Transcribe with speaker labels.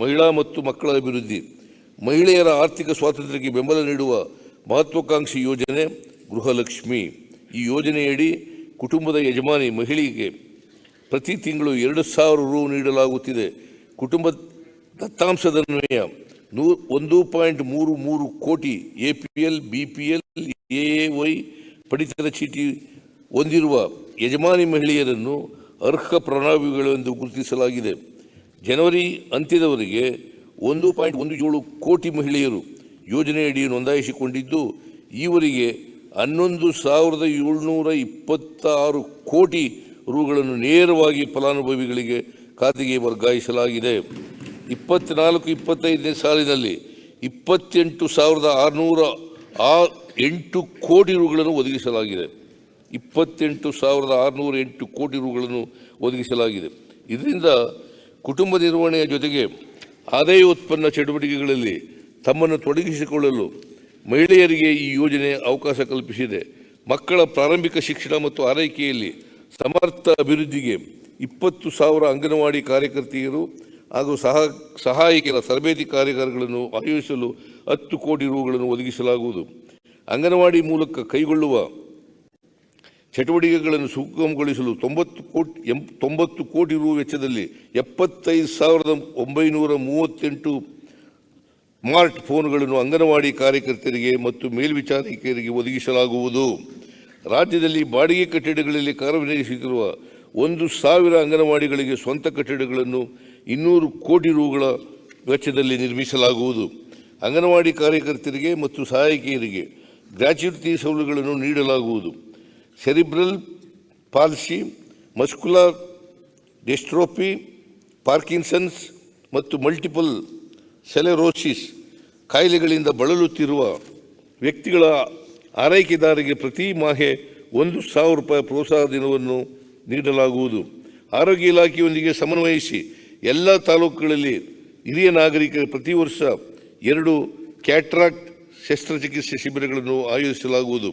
Speaker 1: ಮಹಿಳಾ ಮತ್ತು ಮಕ್ಕಳ ಅಭಿವೃದ್ಧಿ, ಮಹಿಳೆಯರ ಆರ್ಥಿಕ ಸ್ವಾತಂತ್ರ್ಯಕ್ಕೆ ಬೆಂಬಲ ನೀಡುವ ಮಹತ್ವಾಕಾಂಕ್ಷಿ ಯೋಜನೆ ಗೃಹಲಕ್ಷ್ಮಿ. ಈ ಯೋಜನೆಯಡಿ ಕುಟುಂಬದ ಯಜಮಾನಿ ಮಹಿಳೆಗೆ ಪ್ರತಿ ತಿಂಗಳು ಎರಡು ಸಾವಿರ ರು ನೀಡಲಾಗುತ್ತಿದೆ. ಕುಟುಂಬ ದತ್ತಾಂಶದನ್ವಯ ನೂ ಒಂದು ಪಾಯಿಂಟ್ ಮೂರು ಮೂರು ಕೋಟಿ A P L, B P L, A Y ಪಡಿತರ ಚೀಟಿ ಹೊಂದಿರುವ ಯಜಮಾನಿ ಮಹಿಳೆಯರನ್ನು ಅರ್ಹ ಪ್ರಣಾಳಿಗಳೆಂದು ಗುರುತಿಸಲಾಗಿದೆ. ಜನವರಿ ಅಂತ್ಯದವರೆಗೆ ಒಂದು ಪಾಯಿಂಟ್ ಒಂದು ಏಳು ಕೋಟಿ ಮಹಿಳೆಯರು ಯೋಜನೆಯಡಿ ನೋಂದಾಯಿಸಿಕೊಂಡಿದ್ದು, ಈವರೆಗೆ ಹನ್ನೊಂದು ಸಾವಿರದ ಏಳ್ನೂರ ಇಪ್ಪತ್ತಾರು ಕೋಟಿ ರುಗಳನ್ನು ನೇರವಾಗಿ ಫಲಾನುಭವಿಗಳಿಗೆ ಖಾತೆಗೆ ವರ್ಗಾಯಿಸಲಾಗಿದೆ. ಇಪ್ಪತ್ನಾಲ್ಕು, ಇಪ್ಪತ್ತೈದನೇ ಸಾಲಿನಲ್ಲಿ ಇಪ್ಪತ್ತೆಂಟು ಸಾವಿರದ ಆರುನೂರ ಆ, ಎಂಟು ಕೋಟಿ ರುಗಳನ್ನು ಒದಗಿಸಲಾಗಿದೆ. ಇಪ್ಪತ್ತೆಂಟು ಸಾವಿರದ ಆರುನೂರ ಎಂಟು ಕೋಟಿ ರುಗಳನ್ನು ಒದಗಿಸಲಾಗಿದೆ. ಇದರಿಂದ ಕುಟುಂಬ ನಿರ್ವಹಣೆಯ ಜೊತೆಗೆ ಆದಾಯ ಉತ್ಪನ್ನ ಚಟುವಟಿಕೆಗಳಲ್ಲಿ ತಮ್ಮನ್ನು ತೊಡಗಿಸಿಕೊಳ್ಳಲು ಮಹಿಳೆಯರಿಗೆ ಈ ಯೋಜನೆ ಅವಕಾಶ ಕಲ್ಪಿಸಿದೆ. ಮಕ್ಕಳ ಪ್ರಾರಂಭಿಕ ಶಿಕ್ಷಣ ಮತ್ತು ಆರೈಕೆಯಲ್ಲಿ ಸಮರ್ಥ ಅಭಿವೃದ್ಧಿಗೆ ಇಪ್ಪತ್ತು ಸಾವಿರ ಅಂಗನವಾಡಿ ಕಾರ್ಯಕರ್ತೆಯರು ಹಾಗೂ ಸಹ ಸಹಾಯಕಿಯರ ತರಬೇತಿ ಕಾರ್ಯಗಾರಗಳನ್ನು ಆಯೋಜಿಸಲು ಹತ್ತು ಕೋಟಿ ರೂಗಳನ್ನು ಒದಗಿಸಲಾಗುವುದು. ಅಂಗನವಾಡಿ ಮೂಲಕ ಕೈಗೊಳ್ಳುವ ಚಟುವಟಿಕೆಗಳನ್ನು ಸುಗಮಗೊಳಿಸಲು ತೊಂಬತ್ತು ಕೋಟಿ, ಎಂ, ತೊಂಬತ್ತು ಕೋಟಿ ರು ವೆಚ್ಚದಲ್ಲಿ ಎಪ್ಪತ್ತೈದು ಸಾವಿರದ ಒಂಬೈನೂರ ಮೂವತ್ತೆಂಟು ಸ್ಮಾರ್ಟ್ ಫೋನ್ಗಳನ್ನು ಅಂಗನವಾಡಿ ಕಾರ್ಯಕರ್ತರಿಗೆ ಮತ್ತು ಮೇಲ್ವಿಚಾರಕರಿಗೆ ಒದಗಿಸಲಾಗುವುದು. ರಾಜ್ಯದಲ್ಲಿ ಬಾಡಿಗೆ ಕಟ್ಟಡಗಳಲ್ಲಿ ಕಾರ್ಯನಿರ್ವಹಿಸುತ್ತಿರುವ ಒಂದು ಸಾವಿರ ಅಂಗನವಾಡಿಗಳಿಗೆ ಸ್ವಂತ ಕಟ್ಟಡಗಳನ್ನು ಇನ್ನೂರು ಕೋಟಿ ರುಗಳ ವೆಚ್ಚದಲ್ಲಿ ನಿರ್ಮಿಸಲಾಗುವುದು. ಅಂಗನವಾಡಿ ಕಾರ್ಯಕರ್ತರಿಗೆ ಮತ್ತು ಸಹಾಯಕಿಯರಿಗೆ ಗ್ರಾಚ್ಯುಟಿ ಸೌಲಭ್ಯಗಳನ್ನು ನೀಡಲಾಗುವುದು. Cerebral palsy muscular dystrophy Parkinson's ಮತ್ತು ಮಲ್ಟಿಪಲ್ ಸೆಲೆರೋಸಿಸ್ ಕಾಯಿಲೆಗಳಿಂದ ಬಳಲುತ್ತಿರುವ ವ್ಯಕ್ತಿಗಳ ಆರೈಕೆದಾರರಿಗೆ ಪ್ರತಿ ಮಾಹೆ ಒಂದು ಸಾವಿರ ರೂಪಾಯಿ ಪ್ರೋತ್ಸಾಹ ದಿನವನ್ನು ನೀಡಲಾಗುವುದು. ಆರೋಗ್ಯ ಇಲಾಖೆಯೊಂದಿಗೆ ಸಮನ್ವಯಿಸಿ ಎಲ್ಲ ತಾಲೂಕುಗಳಲ್ಲಿ ಹಿರಿಯ ನಾಗರಿಕರ ಪ್ರತಿ ವರ್ಷ ಎರಡು ಕ್ಯಾಟ್ರಾಕ್ಟ್ ಶಸ್ತ್ರಚಿಕಿತ್ಸೆ ಶಿಬಿರಗಳನ್ನು ಆಯೋಜಿಸಲಾಗುವುದು.